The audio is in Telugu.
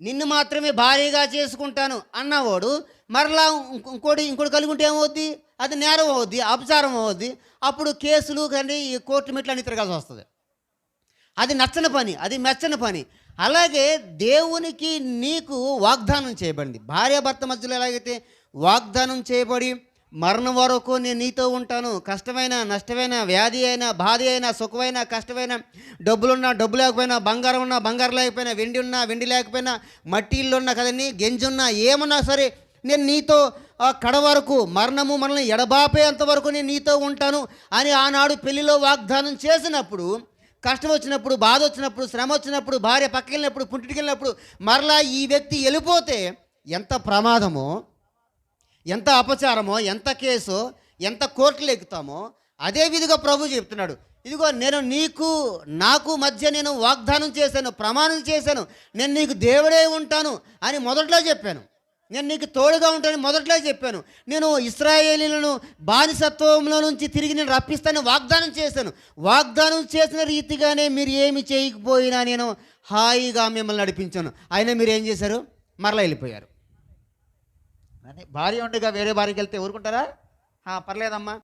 నిన్ను మాత్రమే భారీగా చేసుకుంటాను అన్నవాడు మరలా ఇంకోటి ఇంకోటి కలిగి ఉంటే ఏమవుద్ది? అది నేరం అవుద్ది అపచారం అవుద్ది. అప్పుడు కేసులు కానీ ఈ కోర్టు మెట్లు అన్ని తిరగాల్సి వస్తుంది. అది నచ్చని పని అది మెచ్చని పని. అలాగే దేవునికి నీకు వాగ్దానం చేయబడింది. భార్యాభర్త మధ్యలో ఎలాగైతే వాగ్దానం చేయబడి మరణం వరకు నేను నీతో ఉంటాను. కష్టమైన నష్టమైన వ్యాధి అయినా బాధ అయినా సుఖమైన కష్టమైన డబ్బులున్నా డబ్బు లేకపోయినా బంగారం ఉన్నా బంగారం లేకపోయినా వెండి ఉన్నా వెండి లేకపోయినా మట్టిళ్ళు ఉన్నా కదండి గెంజున్నా ఏమన్నా సరే నేను నీతో ఆ కడ వరకు మరణము మనల్ని ఎడబాపేంత వరకు నేను నీతో ఉంటాను అని ఆనాడు పెళ్ళిలో వాగ్దానం చేసినప్పుడు కష్టం వచ్చినప్పుడు బాధ వచ్చినప్పుడు శ్రమ వచ్చినప్పుడు భార్య పక్కకి వెళ్ళినప్పుడు పుట్టికి వెళ్ళినప్పుడు మరలా ఈ వ్యక్తి వెళ్ళిపోతే ఎంత ప్రమాదమో ఎంత అపచారమో ఎంత కేసు ఎంత కోర్టులు ఎక్కుతామో అదే విధిగా ప్రభు చెప్తున్నాడు. ఇదిగో నేను నీకు నాకు మధ్య నేను వాగ్దానం చేశాను ప్రమాణం చేశాను నేను నీకు దేవుడే ఉంటాను అని మొదట్లో చెప్పాను. నేను నీకు తోడుగా ఉంటానని మొదట్లో చెప్పాను. నేను ఇస్రాయేలీలను బానిసత్వంలో నుంచి తిరిగి నేను రప్పిస్తానని వాగ్దానం చేశాను. వాగ్దానం చేసిన రీతిగానే మీరు ఏమి చేయకపోయినా నేను హాయిగా మిమ్మల్ని నడిపించాను. అయినా మీరు ఏం చేశారు? మరలా వెళ్ళిపోయారు. అని భార్య ఉండగా వేరే భార్యకి వెళ్తే ఊరుకుంటారా? పర్లేదమ్మా.